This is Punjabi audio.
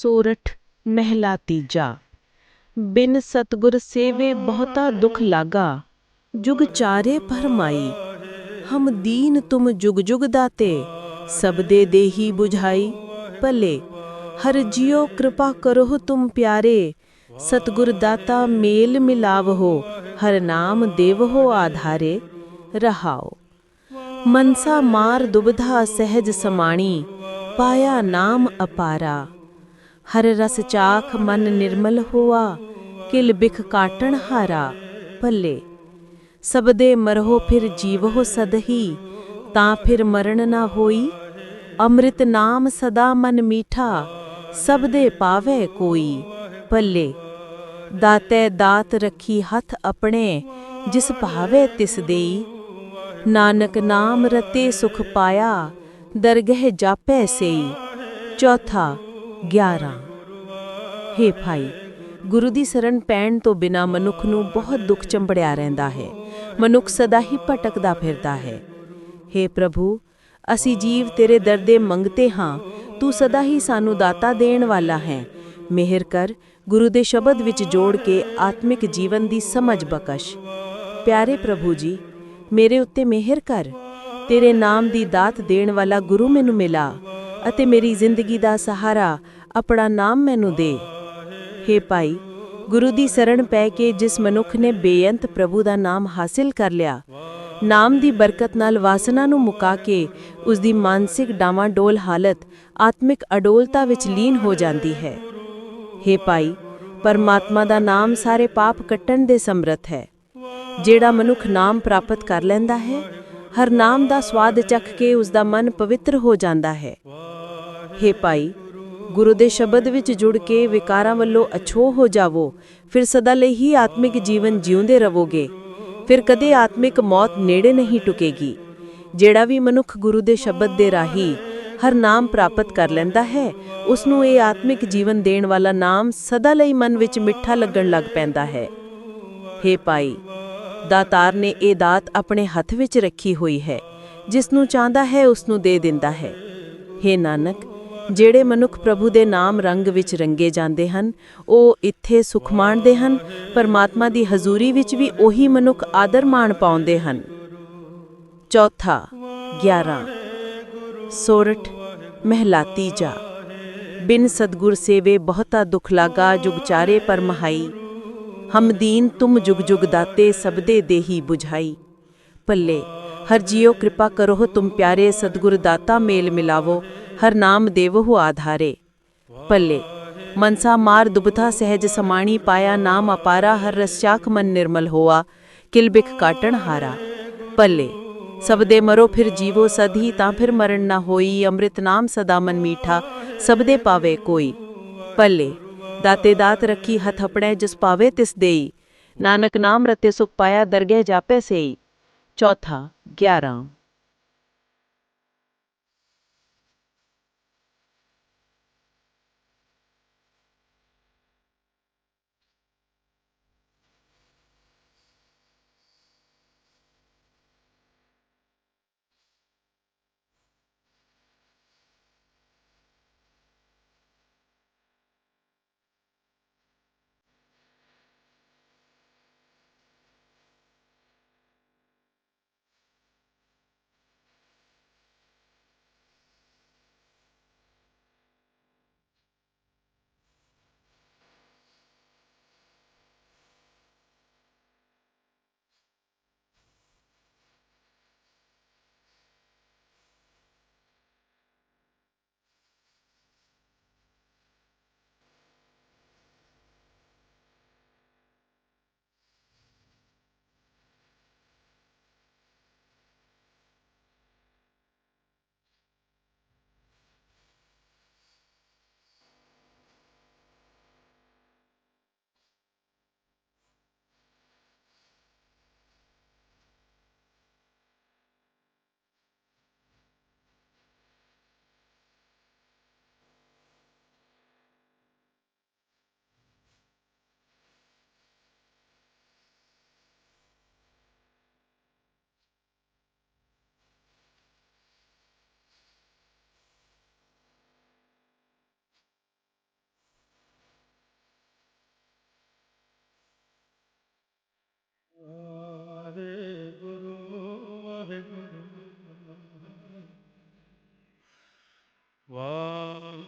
ਸੋਰਠ ਮਹਿਲਾ ਤੀਜਾ ਬਿਨ ਸਤਗੁਰ ਸੇਵੇ ਬਹੁਤਾ ਦੁਖ ਲਾਗਾ ਜੁਗ ਚਾਰੇ ਭਰਮਾਈ ਹਮ ਦੀਨ ਤੁਮ ਜੁਗ ਜੁਗ ਦਾਤੇ ਸਭ ਦੇ ਦੇਹੀ 부ਝਾਈ ਭਲੇ ਹਰ ਜਿਉ ਕਿਰਪਾ ਕਰੋ ਤੁਮ ਪਿਆਰੇ ਸਤਗੁਰ ਦਾਤਾ ਮੇਲ ਮਿਲਾਵਹੋ ਹਰ ਨਾਮ ਦੇਵਹੋ ਆਧਾਰੇ ਰਹਾਓ ਮਨਸਾ ਮਾਰ ਦੁਬਧਾ ਸਹਿਜ ਸਮਾਣੀ ਪਾਇਆ ਨਾਮ ਅਪਾਰਾ ਹਰ ਰਸ ਚਾਖ ਮਨ ਨਿਰਮਲ ਹੋਆ, ਕਿਲ ਬਿਖ ਕਾਟਣ ਹਾਰਾ ਭੱਲੇ। ਸਬਦੇ ਮਰਹੋ ਫਿਰ ਜੀਵੋ ਸਦਹੀ, ਤਾਂ ਫਿਰ ਮਰਨ ਨਾ ਹੋਈ। ਅੰਮ੍ਰਿਤ ਨਾਮ ਸਦਾ ਮਨ ਮੀਠਾ, ਸਬਦੇ ਪਾਵੇ ਕੋਈ ਭੱਲੇ। ਦਾਤੇ ਦਾਤ ਰੱਖੀ ਹੱਥ ਆਪਣੇ, ਜਿਸ ਭਾਵੇ ਤਿਸ ਦੇਈ। ਨਾਨਕ ਨਾਮ ਰਤੇ ਸੁਖ ਪਾਇਆ, ਦਰਗਹਿ ਜਾਪੈ ਸਈ। ਚੌਥਾ 11 ਹੇ ਭਾਈ, ਗੁਰੂ ਦੀ ਸ਼ਰਨ ਪੈਣ ਤੋਂ ਬਿਨਾ ਮਨੁੱਖ ਨੂੰ ਬਹੁਤ ਦੁੱਖ ਚੰਬੜਿਆ ਰਹਿੰਦਾ ਹੈ। ਮਨੁੱਖ ਸਦਾ ਹੀ ਭਟਕਦਾ ਫਿਰਦਾ ਹੈ। ਹੇ ਪ੍ਰਭੂ, ਅਸੀਂ ਜੀਵ ਤੇਰੇ ਦਰ ਦੇ ਮੰਗਤੇ ਹਾਂ। ਤੂੰ ਸਦਾ ਹੀ ਸਾਨੂੰ ਦਾਤਾ ਦੇਣ ਵਾਲਾ ਹੈ। ਮਿਹਰ ਕਰ, ਗੁਰੂ ਦੇ ਸ਼ਬਦ ਵਿੱਚ ਜੋੜ ਕੇ ਆਤਮਿਕ ਜੀਵਨ ਦੀ ਸਮਝ ਬਖਸ਼। ਪਿਆਰੇ ਪ੍ਰਭੂ ਜੀ, ਮੇਰੇ ਉੱਤੇ ਮਿਹਰ ਕਰ। ਤੇਰੇ ਨਾਮ ਦੀ ਦਾਤ ਦੇਣ ਵਾਲਾ ਗੁਰੂ ਮੈਨੂੰ ਮਿਲਾ। ਅਤੇ ਮੇਰੀ ਜ਼ਿੰਦਗੀ ਦਾ ਸਹਾਰਾ ਆਪਣਾ ਨਾਮ ਮੈਨੂੰ ਦੇ। ਹੇ ਭਾਈ, ਗੁਰੂ ਦੀ ਸ਼ਰਣ ਪੈ ਕੇ ਜਿਸ ਮਨੁੱਖ ਨੇ ਬੇਅੰਤ ਪ੍ਰਭੂ ਦਾ ਨਾਮ ਹਾਸਿਲ ਕਰ ਲਿਆ, ਨਾਮ ਦੀ ਬਰਕਤ ਨਾਲ ਵਾਸਨਾ ਨੂੰ ਮੁਕਾ ਕੇ ਉਸ ਦੀ ਮਾਨਸਿਕ ਡਾਵਾਂਡੋਲ ਹਾਲਤ ਆਤਮਿਕ ਅਡੋਲਤਾ ਵਿੱਚ ਲੀਨ ਹੋ ਜਾਂਦੀ ਹੈ। ਹੇ ਭਾਈ, ਪਰਮਾਤਮਾ ਦਾ ਨਾਮ ਸਾਰੇ ਪਾਪ ਕੱਟਣ ਦੇ ਸਮਰੱਥ ਹੈ। ਜਿਹੜਾ ਮਨੁੱਖ ਨਾਮ ਪ੍ਰਾਪਤ ਕਰ ਲੈਂਦਾ ਹੈ ਹਰ ਨਾਮ ਦਾ ਸਵਾਦ ਚੱਖ ਕੇ ਉਸ ਦਾ ਮਨ ਪਵਿੱਤਰ ਹੋ ਜਾਂਦਾ ਹੈ। ਹੇ ਭਾਈ, ਗੁਰੂ ਦੇ ਸ਼ਬਦ ਵਿੱਚ ਜੁੜ ਕੇ ਵਿਕਾਰਾਂ ਵੱਲੋਂ ਅਛੋ ਹੋ ਜਾਵੋ, ਫਿਰ ਸਦਾ ਲਈ ਹੀ ਆਤਮਿਕ ਜੀਵਨ ਜਿਉਂਦੇ ਰਹੋਗੇ ਫਿਰ ਕਦੇ ਆਤਮਿਕ ਮੌਤ ਨੇੜੇ ਨਹੀਂ ਟੁਕੇਗੀ। ਜਿਹੜਾ ਵੀ ਮਨੁੱਖ ਗੁਰੂ ਦੇ ਸ਼ਬਦ ਦੇ ਰਾਹੀ ਹਰ ਨਾਮ ਪ੍ਰਾਪਤ ਕਰ ਲੈਂਦਾ ਹੈ ਉਸ ਨੂੰ ਇਹ ਆਤਮਿਕ ਜੀਵਨ ਦੇਣ ਵਾਲਾ ਨਾਮ ਸਦਾ ਲਈ ਮਨ ਵਿੱਚ ਮਿੱਠਾ ਲੱਗਣ ਲੱਗ ਪੈਂਦਾ ਹੈ। ਹੇ ਭਾਈ ਦਾਤਾਰ ਨੇ ਇਹ ਦਾਤ ਆਪਣੇ ਹੱਥ ਵਿੱਚ ਰੱਖੀ ਹੋਈ ਹੈ, ਜਿਸ ਨੂੰ ਚਾਹੁੰਦਾ ਹੈ ਉਸ ਨੂੰ ਦੇ ਦਿੰਦਾ ਹੈ। ਹੇ ਨਾਨਕ, ਜਿਹੜੇ ਮਨੁੱਖ ਪ੍ਰਭੂ ਦੇ ਨਾਮ ਰੰਗ ਵਿੱਚ ਰੰਗੇ ਜਾਂਦੇ ਹਨ, ਉਹ ਇੱਥੇ ਸੁਖ ਮਾਣਦੇ ਹਨ, ਪਰਮਾਤਮਾ ਦੀ ਹਜ਼ੂਰੀ ਵਿੱਚ ਵੀ ਉਹੀ ਮਨੁੱਖ ਆਦਰ ਮਾਣ ਪਾਉਂਦੇ ਹਨ। ਚੌਥਾ 11 ਸੋਰਠ, ਮਹਿਲਾਤੀ ਜਾ। ਬਿਨ ਸਤਗੁਰ ਸੇਵੇ ਬਹੁਤਾ ਦੁਖ ਲਾਗਾ ਜੁਗ ਚਾਰੇ ਪਰਮਹਾਈ। ਹਮਦੀਨ ਤੁਮ ਜੁਗ ਜੁਗ ਦਾਤੇ ਸਬਦੇ ਦੇਹੀ 부ਝਾਈ ਪੱਲੇ ਹਰ ਜਿਉ ਕਿਰਪਾ ਕਰੋ ਤੁਮ ਪਿਆਰੇ ਸਤਗੁਰ ਦਾਤਾ ਮੇਲ ਮਿਲਾਵੋ, ਹਰ ਨਾਮ ਦੇਵਹੁ ਆਧਾਰੇ। ਪੱਲੇ ਮਨਸਾ ਮਾਰ ਦੁਬਤਾ ਸਹਿਜ ਸਮਾਣੀ ਪਾਇਆ ਨਾਮ ਅਪਾਰਾ, ਹਰ ਰਸਾਖ ਮਨ ਨਿਰਮਲ ਹੋਆ ਕਿਲਬਿਕ ਕਾਟਣ ਹਾਰਾ। ਪੱਲੇ ਸਬਦੇ ਮਰੋ ਫਿਰ ਜੀਵੋ ਸਦੀ ਤਾਂ ਫਿਰ ਮਰਨ ਨਾ ਹੋਈ, ਅੰਮ੍ਰਿਤ ਨਾਮ ਸਦਾ ਮਨ ਮੀਠਾ, ਸਬਦੇ ਪਾਵੇ ਕੋਈ। ਪੱਲੇ ਦਾਤੇ ਦਾਤ ਰੱਖੀ ਹੱਥ ਆਪਣੇ ਜਿਸ ਪਾਵੇ ਤਿਸ ਦੇਈ। ਨਾਨਕ ਨਾਮ ਰਤੇ ਸੁਖ ਪਾਇਆ ਦਰਗਹਿ ਜਾਪੇ ਸੇਈ। ਚੌਥਾ 11 Whoa.